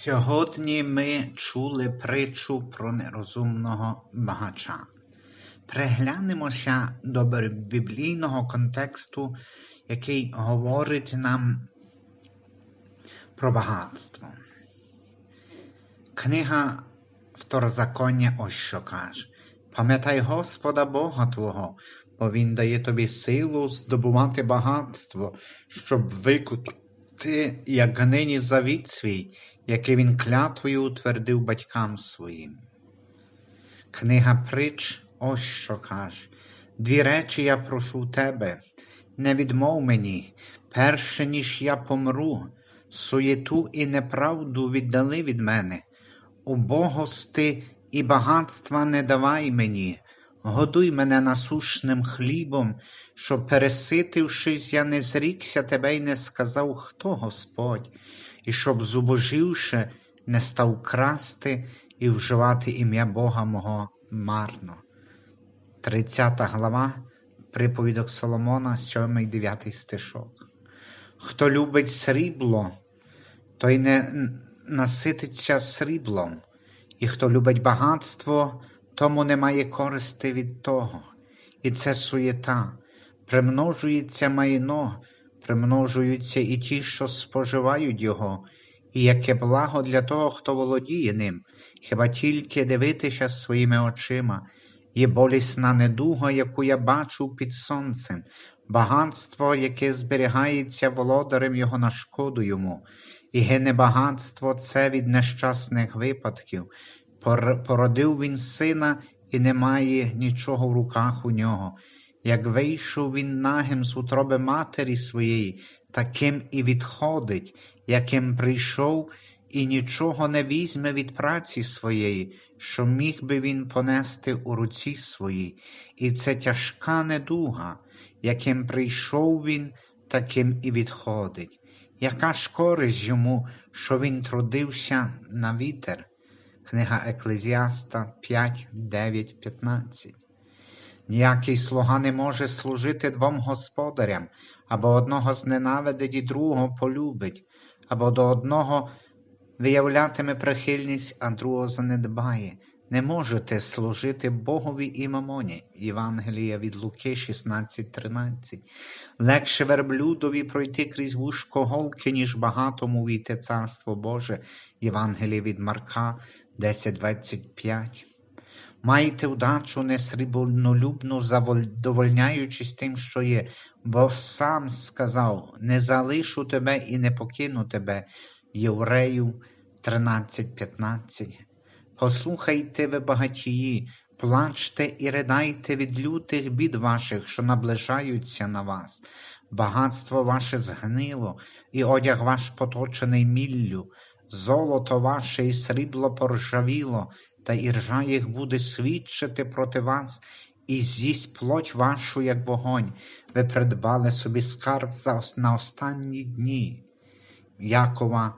Сьогодні ми чули притчу про нерозумного багача. Приглянемося до біблійного контексту, який говорить нам про багатство. Книга Второзаконня ось що каже: Пам'ятай Господа Бога Твого, бо Він дає тобі силу здобувати багатство, щоб викути, як нині завіт свій, який він клятвою утвердив батькам своїм. Книга Притч ось що каже: Дві речі я прошу тебе, не відмов мені, перше, ніж я помру, суєту і неправду віддали від мене, убогости і багатства не давай мені, годуй мене насушним хлібом, щоб, переситившись, я не зрікся тебе й не сказав, хто Господь, і щоб, зубоживши, не став красти і вживати ім'я Бога мого марно. 30 глава приповідок Соломона, 7, 9 стишок. Хто любить срібло, той не насититься сріблом, і хто любить багатство, тому немає користи від того. І це суєта, примножується майно, примножуються і ті, що споживають його, і яке благо для того, хто володіє ним, хіба тільки дивитися своїми очима, є болісна недуга, яку я бачу під сонцем, багатство, яке зберігається володарем його на шкоду йому, і гине багатство це від нещасних випадків. Породив він сина, і немає нічого в руках у нього. Як вийшов він нагим з утроби матері своєї, таким і відходить, яким прийшов, і нічого не візьме від праці своєї, що міг би він понести у руці своїй, і це тяжка недуга, яким прийшов він, таким і відходить. Яка ж користь йому, що він трудився на вітер? Книга Еклезіаста 5, 9, 15 Ніякий слуга не може служити двом господарям, або одного зненавидить і другого полюбить, або до одного виявлятиме прихильність, а другого занедбає. Не можете служити Богові і мамоні. Євангелія від Луки 16.13. Легше верблюдові пройти крізь вушко голки, ніж багатому війти Царство Боже. Євангелія від Марка 10.25. Майте удачу несрібнолюбну, задовольняючись тим, що є, бо сам сказав: не залишу тебе і не покину тебе, Євреїв 13.15. Послухайте ви багатії, плачте і ридайте від лютих бід ваших, що наближаються на вас. Багатство ваше згнило, і одяг ваш поточений міллю, золото ваше і срібло поржавіло, та іржа їх буде свідчити проти вас, і з'їсть плоть вашу, як вогонь, ви придбали собі скарб на останні дні. Якова,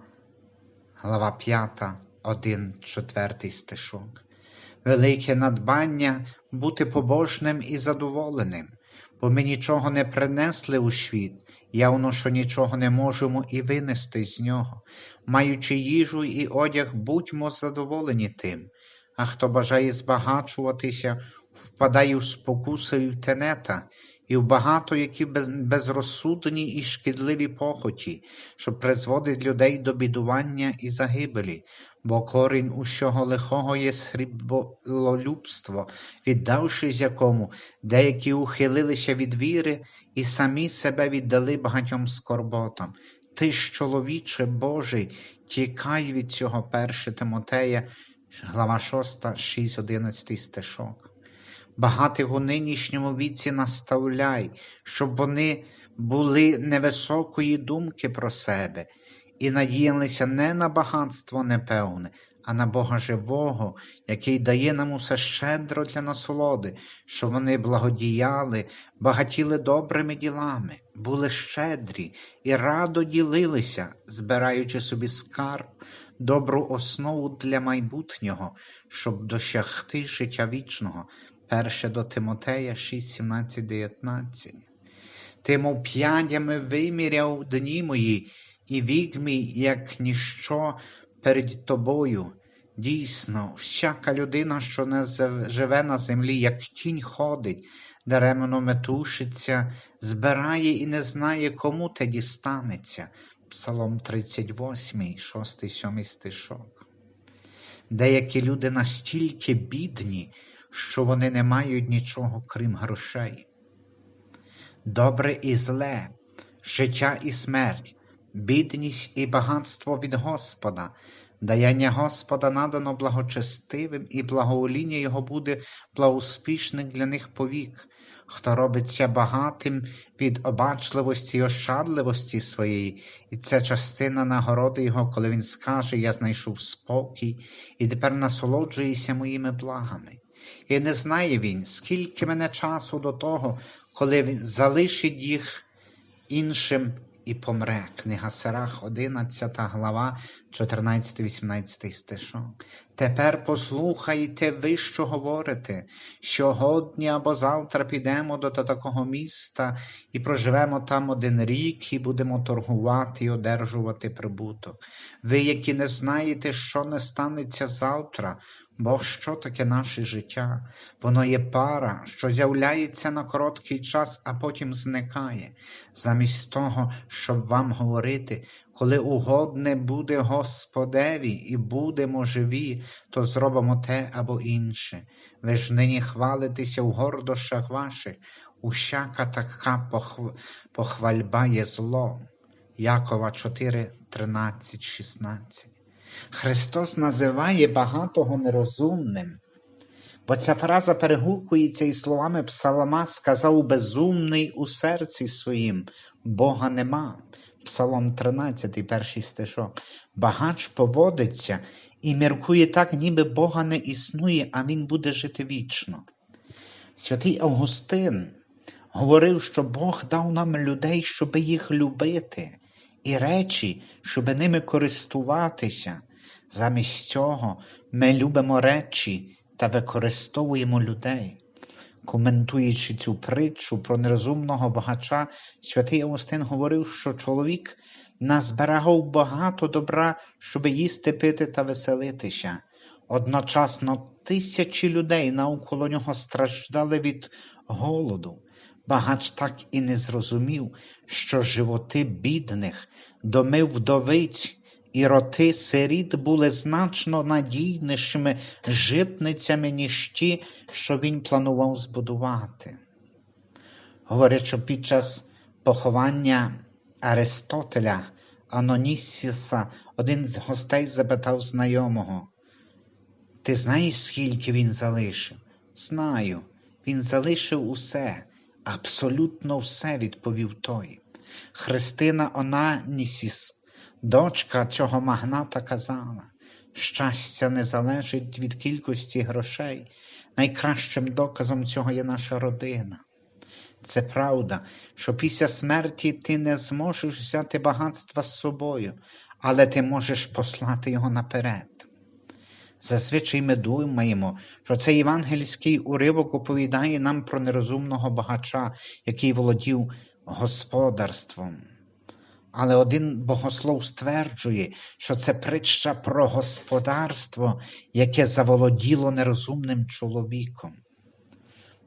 глава 5, 1, 4 стишок. Велике надбання бути побожним і задоволеним, бо ми нічого не принесли у світ, явно, що нічого не можемо і винести з нього. Маючи їжу і одяг, будьмо задоволені тим, а хто бажає збагачуватися, впадає в спокуси і в тенета, і в багато які безрозсудні і шкідливі похоті, що призводить людей до бідування і загибелі, бо корінь усього лихого є сріблолюбство, віддавшись якому деякі ухилилися від віри і самі себе віддали багатьом скорботам. Ти ж, чоловіче Божий, тікай від цього перше Тимотея, глава 6, 6, 11 стишок. Багатих у нинішньому віці наставляй, щоб вони були невисокої думки про себе і надіялися не на багатство непевне, а на Бога живого, який дає нам усе щедро для насолоди, щоб вони благодіяли, багатіли добрими ділами, були щедрі і радо ділилися, збираючи собі скарб, добру основу для майбутнього, щоб досягти життя вічного. Перше до Тимотея 6, 17, 19. Ти, мов п'ядями виміряв дні мої, і вік мій, як ніщо, перед тобою. Дійсно, всяка людина, що не живе на землі, як тінь ходить, даремно метушиться, збирає і не знає, кому те дістанеться. Псалом 38, 6, 7 стишок. Деякі люди настільки бідні, що вони не мають нічого, крім грошей. Добре і зле, життя і смерть, бідність і багатство від Господа. Даяння Господа надано благочестивим, і благовоління Його буде благоуспішним для них повік. Хто робиться багатим від обачливості й ощадливості своєї, і це частина нагороди Його, коли Він скаже, я знайшов спокій, і тепер насолоджуюся моїми благами. І не знає він, скільки мене часу до того, коли він залишить їх іншим і помре. Книга Сирах, 11 глава, 14-18 стишок. Тепер послухайте ви, що говорите. Сьогодні або завтра підемо до такого міста і проживемо там один рік, і будемо торгувати і одержувати прибуток. Ви, які не знаєте, що не станеться завтра, Бо що таке наше життя? Воно є пара, що з'являється на короткий час, а потім зникає. Замість того, щоб вам говорити, коли угодне буде Господеві і будемо живі, то зробимо те або інше. Ви ж нині хвалитеся в гордощах ваших, усяка така похв... похвальба є зло. Якова 4, 13, 16. Христос називає багатого нерозумним, бо ця фраза перегукується із словами Псалома сказав безумний у серці своїм, Бога нема. Псалом 13, перший стишок. Багач поводиться і міркує так, ніби Бога не існує, а Він буде жити вічно. Святий Августин говорив, що Бог дав нам людей, щоб їх любити, і речі, щоб ними користуватися. Замість цього ми любимо речі та використовуємо людей. Коментуючи цю притчу про нерозумного багача, святий Августин говорив, що чоловік назберегав багато добра, щоб їсти, пити та веселитися. Одночасно тисячі людей навколо нього страждали від голоду. Багач так і не зрозумів, що животи бідних, доми вдовиць і роти сиріт були значно надійнішими житницями, ніж ті, що він планував збудувати. Говорять, що під час поховання Аристотеля Анонісіса один з гостей запитав знайомого, ти знаєш, скільки він залишив? Знаю, він залишив усе, абсолютно все, відповів той. Христина Онанісіс, дочка цього магната, казала, щастя не залежить від кількості грошей. Найкращим доказом цього є наша родина. Це правда, що після смерті ти не зможеш взяти багатства з собою, але ти можеш послати його наперед. Зазвичай ми думаємо, що цей євангельський уривок оповідає нам про нерозумного багача, який володів господарством. Але один богослов стверджує, що це притча про господарство, яке заволоділо нерозумним чоловіком.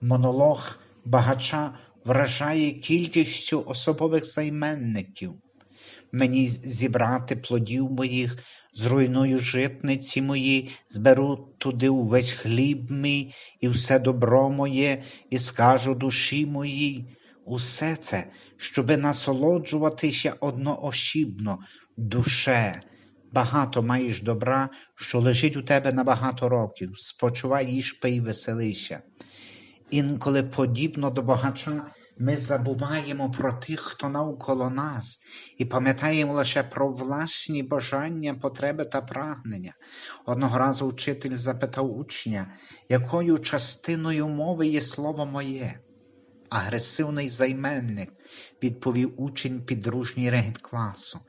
Монолог багача вражає кількістю особових займенників. Мені зібрати плодів моїх, зруйную житниці мої, зберу туди увесь хліб мій і все добро моє, і скажу душі моїй. Усе це, щоби насолоджуватися одноосібно, душе. Багато маєш добра, що лежить у тебе на багато років. Спочивай, їж, пий, веселися. Інколи, подібно до багача, ми забуваємо про тих, хто навколо нас, і пам'ятаємо лише про власні бажання, потреби та прагнення. Одного разу вчитель запитав учня, якою частиною мови є слово моє. Агресивний займенник, відповів учень підружній регіт класу.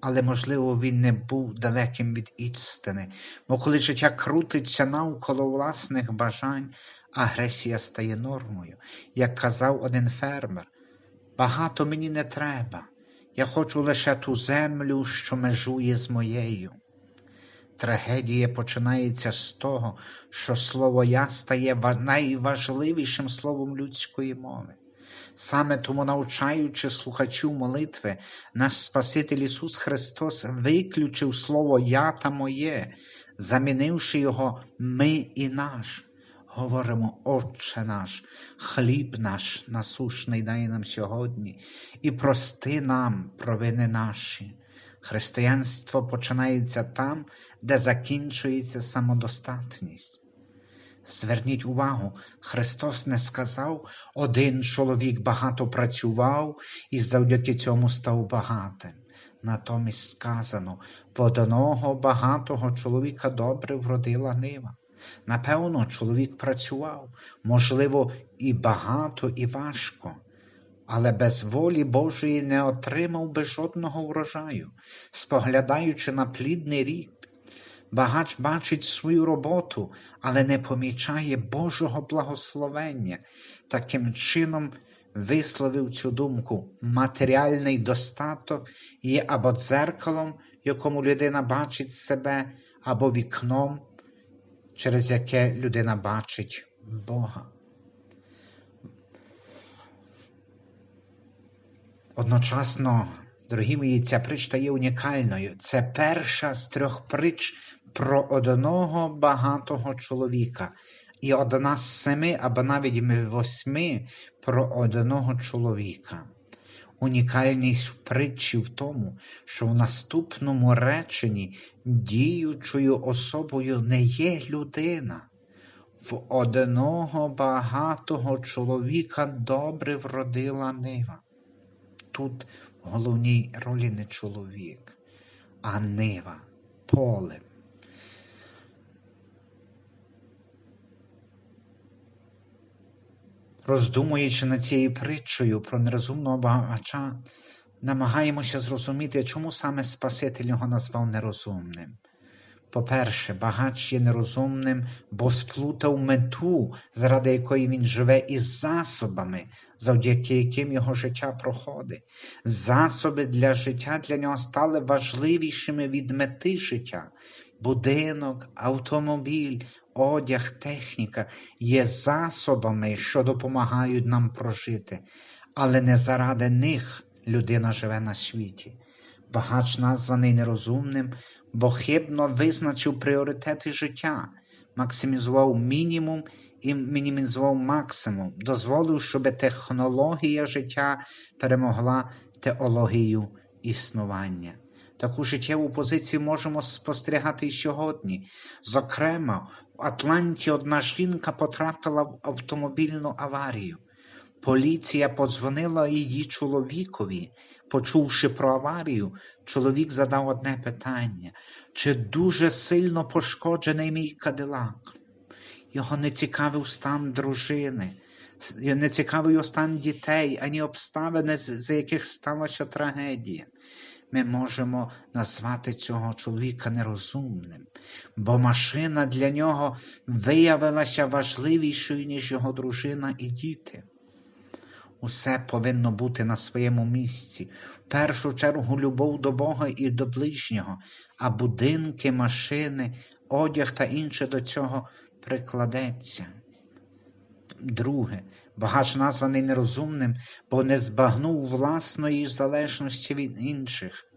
Але, можливо, він не був далеким від істини, бо коли життя крутиться навколо власних бажань, агресія стає нормою. Як казав один фермер, багато мені не треба, я хочу лише ту землю, що межує з моєю. Трагедія починається з того, що слово Я стає найважливішим словом людської мови. Саме тому, навчаючи слухачів молитви, наш Спаситель Ісус Христос виключив слово Я та моє, замінивши його ми і наш. Говоримо, Отче наш, хліб наш насушний дай нам сьогодні, і прости нам провини наші. Християнство починається там, де закінчується самодостатність. Зверніть увагу, Христос не сказав, один чоловік багато працював і завдяки цьому став багатим. Натомість сказано, в одного багатого чоловіка добре вродила нива. Напевно, чоловік працював, можливо, і багато, і важко, але без волі Божої не отримав би жодного врожаю, споглядаючи на плідний рік. Багач бачить свою роботу, але не помічає Божого благословення. Таким чином висловив цю думку. Матеріальний достаток є або дзеркалом, якому людина бачить себе, або вікном, через яке людина бачить Бога. Одночасно, дорогі мої, ця притча є унікальною. Це перша з трьох притч про одного багатого чоловіка, і одна з семи, або навіть восьми про одного чоловіка. Унікальність притчі в тому, що в наступному реченні діючою особою не є людина. В одного багатого чоловіка добре вродила нива. Тут в головній ролі не чоловік, а нива, поле. Роздумуючи над цією притчею про нерозумного багача, намагаємося зрозуміти, чому саме Спаситель його назвав нерозумним. По-перше, багач є нерозумним, бо сплутав мету, заради якої він живе, із засобами, завдяки яким його життя проходить. Засоби для життя для нього стали важливішими від мети життя. Будинок, автомобіль, одяг, техніка є засобами, що допомагають нам прожити, але не заради них людина живе на світі. Багач названий нерозумним, бо хибно визначив пріоритети життя, максимізував мінімум і мінімізував максимум, дозволив, щоб технологія життя перемогла теологію існування. Таку життєву позицію можемо спостерігати і сьогодні. Зокрема, в Атланті одна жінка потрапила в автомобільну аварію. Поліція подзвонила її чоловікові. Почувши про аварію, чоловік задав одне питання: чи дуже сильно пошкоджений мій кадилак? Його не цікавив стан дружини, не цікавив його стан дітей, ані обставини, за яких сталася трагедія ми можемо назвати цього чоловіка нерозумним, бо машина для нього виявилася важливішою, ніж його дружина і діти. Усе повинно бути на своєму місці, в першу чергу любов до Бога і до ближнього, а будинки, машини, одяг та інше до цього прикладеться. Друге, багач названий нерозумним, бо не збагнув власної залежності від інших.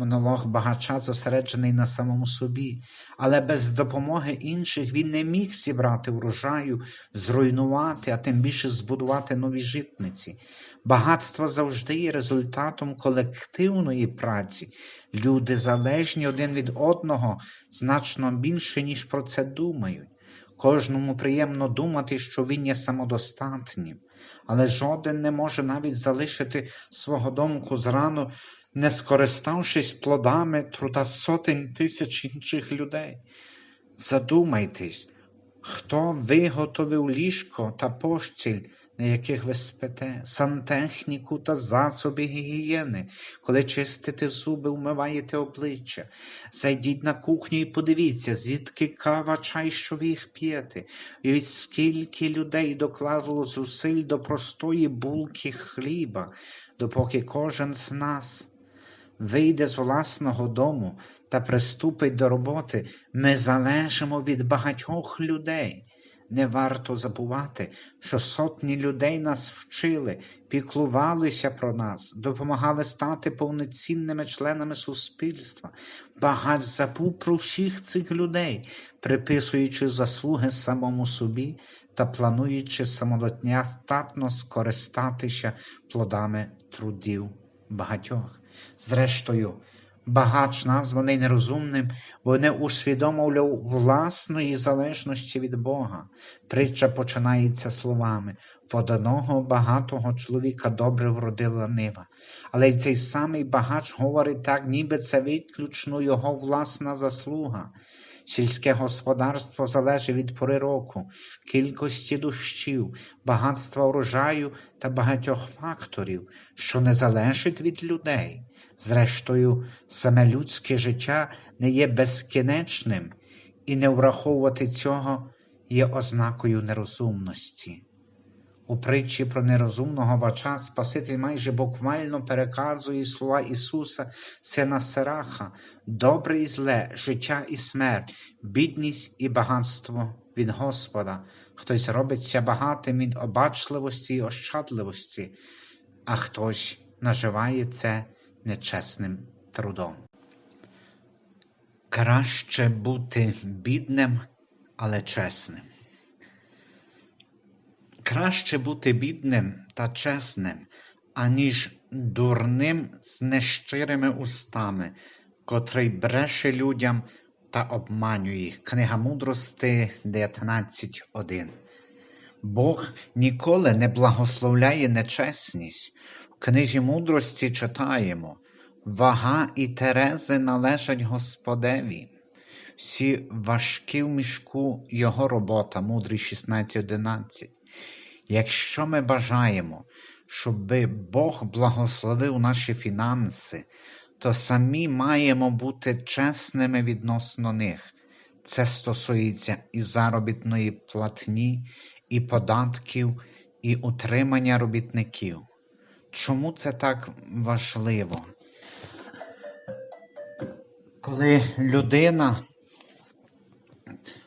Монолог багача зосереджений на самому собі, але без допомоги інших він не міг зібрати врожаю, зруйнувати, а тим більше збудувати нові житниці. Багатство завжди є результатом колективної праці. Люди залежні один від одного значно більше, ніж про це думають. Кожному приємно думати, що він є самодостатнім, але жоден не може навіть залишити свого домку зрану, не скориставшись плодами труда сотень тисяч інших людей. Задумайтесь, хто виготовив ліжко та пощіль на яких ви спите, сантехніку та засоби гігієни, коли чистите зуби, вмиваєте обличчя. Зайдіть на кухню і подивіться, звідки кава чай, що ви їх п'єте, і від скільки людей доклало зусиль до простої булки хліба, допоки кожен з нас вийде з власного дому та приступить до роботи, ми залежимо від багатьох людей. Не варто забувати, що сотні людей нас вчили, піклувалися про нас, допомагали стати повноцінними членами суспільства. Багач забув про всіх цих людей, приписуючи заслуги самому собі та плануючи самодостатно скористатися плодами трудів багатьох. Зрештою, багач названий нерозумним, бо не усвідомлював власної залежності від Бога. Притча починається словами в одного багатого чоловіка добре вродила нива. Але й цей самий багач говорить так, ніби це виключно його власна заслуга. Сільське господарство залежить від пори року, кількості дощів, багатства урожаю та багатьох факторів, що не залежить від людей. Зрештою, саме людське життя не є безкінечним, і не враховувати цього є ознакою нерозумності. У притчі про нерозумного бача Спаситель майже буквально переказує слова Ісуса, Сина Сираха, добре і зле, життя і смерть, бідність і багатство від Господа. Хтось робиться багатим від обачливості і ощадливості, а хтось наживає це нечесним трудом. Краще бути бідним, але чесним. Краще бути бідним та чесним, аніж дурним з нещирими устами, котрий бреше людям та обманює їх. Книга мудрости 19.1. Бог ніколи не благословляє нечесність. В книзі мудрості читаємо Вага і терези належать Господеві. Всі важкі в мішку його робота, мудрий 16.11. Якщо ми бажаємо, щоб Бог благословив наші фінанси, то самі маємо бути чесними відносно них. Це стосується і заробітної платні, і податків, і утримання робітників. Чому це так важливо? Коли людина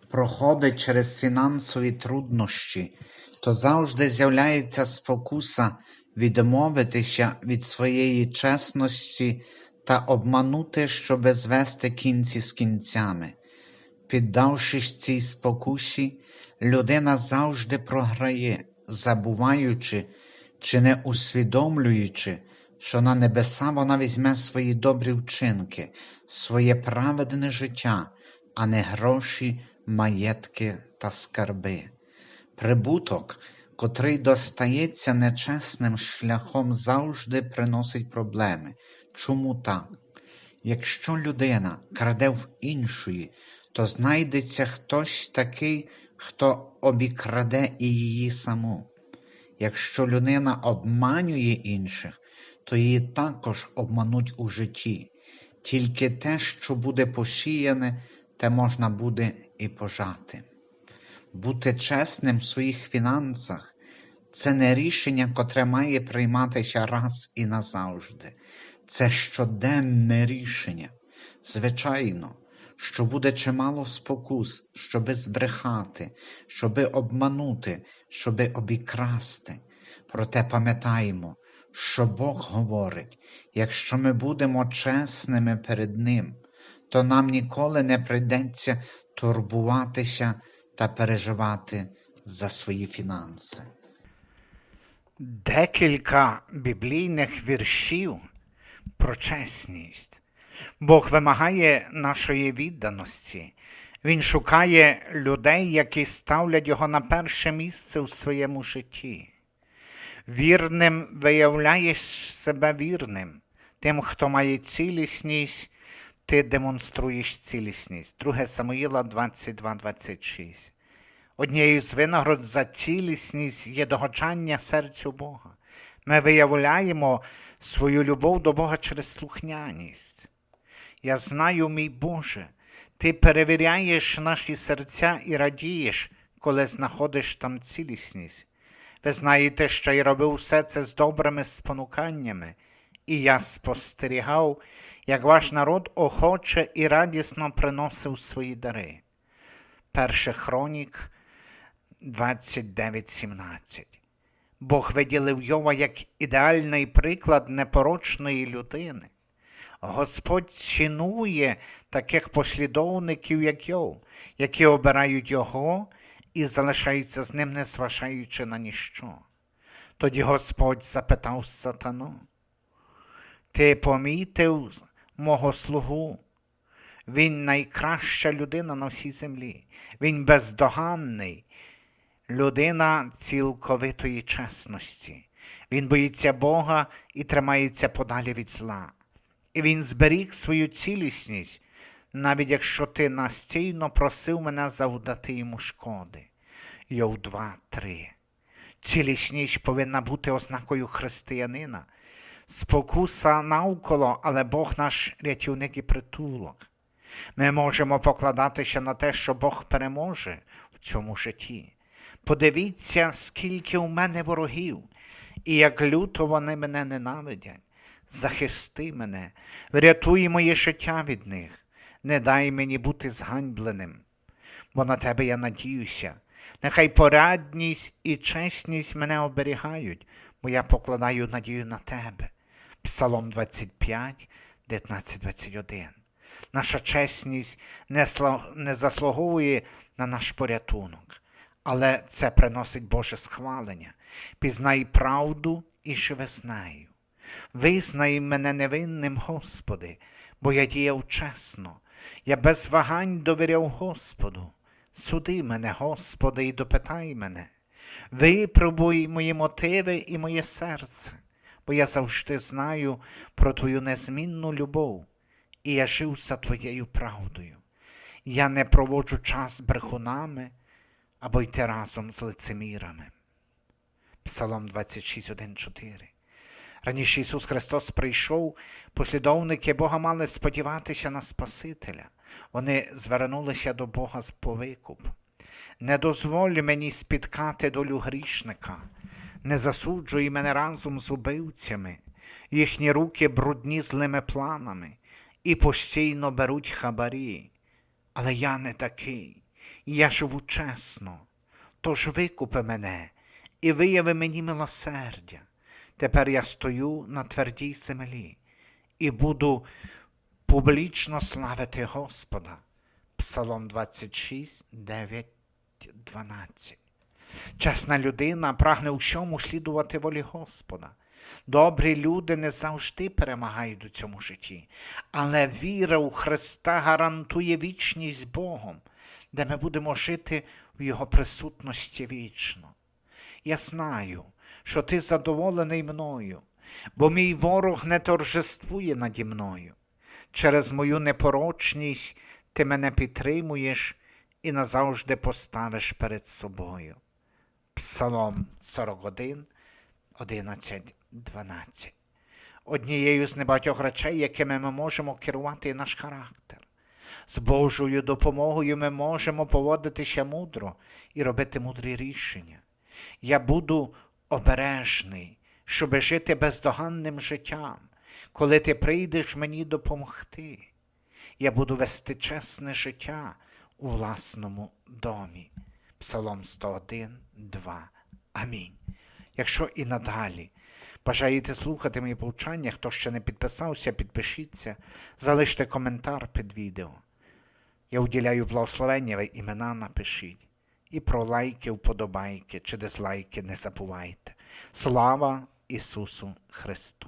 проходить через фінансові труднощі, то завжди з'являється спокуса відмовитися від своєї чесності та обманути, щоби звести кінці з кінцями. Піддавшись цій спокусі, людина завжди програє, забуваючи чи не усвідомлюючи, що на небеса вона візьме свої добрі вчинки, своє праведне життя, а не гроші, маєтки та скарби. Прибуток, котрий достається нечесним шляхом, завжди приносить проблеми. Чому так? Якщо людина краде в іншої, то знайдеться хтось такий, хто обікраде і її саму. Якщо людина обманює інших, то її також обмануть у житті. Тільки те, що буде посіяне, те можна буде і пожати. Бути чесним в своїх фінансах це не рішення, котре має прийматися раз і назавжди. Це щоденне рішення. Звичайно, що буде чимало спокус, щоби збрехати, щоби обманути, щоби обікрасти. Проте пам'ятаємо, що Бог говорить, якщо ми будемо чесними перед Ним, то нам ніколи не прийдеться турбуватися та переживати за свої фінанси. Декілька біблійних віршів про чесність. Бог вимагає нашої відданості. Він шукає людей, які ставлять його на перше місце у своєму житті. Вірним виявляєш себе вірним. Тим, хто має цілісність, ти демонструєш цілісність. 2 Самуїла 22-26. Однією з винагород за цілісність є догоджання серцю Бога. Ми виявляємо свою любов до Бога через слухняність. Я знаю, мій Боже, Ти перевіряєш наші серця і радієш, коли знаходиш там цілісність. Ви знаєте, що я робив все це з добрими спонуканнями і я спостерігав, як ваш народ охоче і радісно приносив свої дари. Перше Хронік 29.17. Бог виділив Йова як ідеальний приклад непорочної людини. Господь цінує таких послідовників, як Йов, які обирають його і залишаються з ним, не зважаючи на ніщо. Тоді Господь запитав сатану, ти помітив мого слугу? Він найкраща людина на всій землі. Він бездоганний, людина цілковитої чесності. Він боїться Бога і тримається подалі від зла. І він зберіг свою цілісність, навіть якщо ти настійно просив мене завдати йому шкоди. Йов 2, 3. Цілісність повинна бути ознакою християнина. Спокуса навколо, але Бог наш рятівник і притулок. Ми можемо покладатися на те, що Бог переможе в цьому житті. Подивіться, скільки у мене ворогів, і як люто вони мене ненавидять. Захисти мене, врятуй моє життя від них, не дай мені бути зганьбленим, бо на тебе я надіюся. Нехай порядність і чесність мене оберігають, бо я покладаю надію на тебе. Псалом 25, 19, 21. Наша чесність не, заслуговує на наш порятунок, але це приносить Боже схвалення. Пізнай правду і живи з нею. Визнай мене невинним, Господи, бо я діяв чесно, я без вагань довіряв Господу. Суди мене, Господи, і допитай мене. Випробуй мої мотиви і моє серце, бо я завжди знаю про Твою незмінну любов, і я жив за Твоєю правдою. Я не проводжу час брехунами або йти разом з лицемірами. Псалом 26, 1, 4. Раніше Ісус Христос прийшов, послідовники Бога мали сподіватися на Спасителя. Вони звернулися до Бога з повикуп. Не дозволь мені спіткати долю грішника, не засуджуй мене разом з убивцями, їхні руки брудні злими планами і постійно беруть хабарі. Але я не такий, я живу чесно. Тож викупи мене і вияви мені милосердя. Тепер я стою на твердій землі і буду публічно славити Господа. Псалом 26, 9, 12. Чесна людина прагне у всьому слідувати волі Господа. Добрі люди не завжди перемагають у цьому житті, але віра у Христа гарантує вічність Богом, де ми будемо жити в Його присутності вічно. Я знаю, що ти задоволений мною, бо мій ворог не торжествує наді мною. Через мою непорочність ти мене підтримуєш і назавжди поставиш перед собою. Псалом 41, 11, 12. Однією з небагатьох речей, якими ми можемо керувати наш характер. З Божою допомогою ми можемо поводитися мудро і робити мудрі рішення. Я буду обережний, щоби жити бездоганним життям, коли ти прийдеш мені допомогти. Я буду вести чесне життя у власному домі. Псалом 101, 2. Амінь. Якщо і надалі бажаєте слухати мої повчання, хто ще не підписався, підпишіться, залиште коментар під відео. Я уділяю благословення, ви імена напишіть. І про лайки, вподобайки чи дизлайки не забувайте. Слава Ісусу Христу!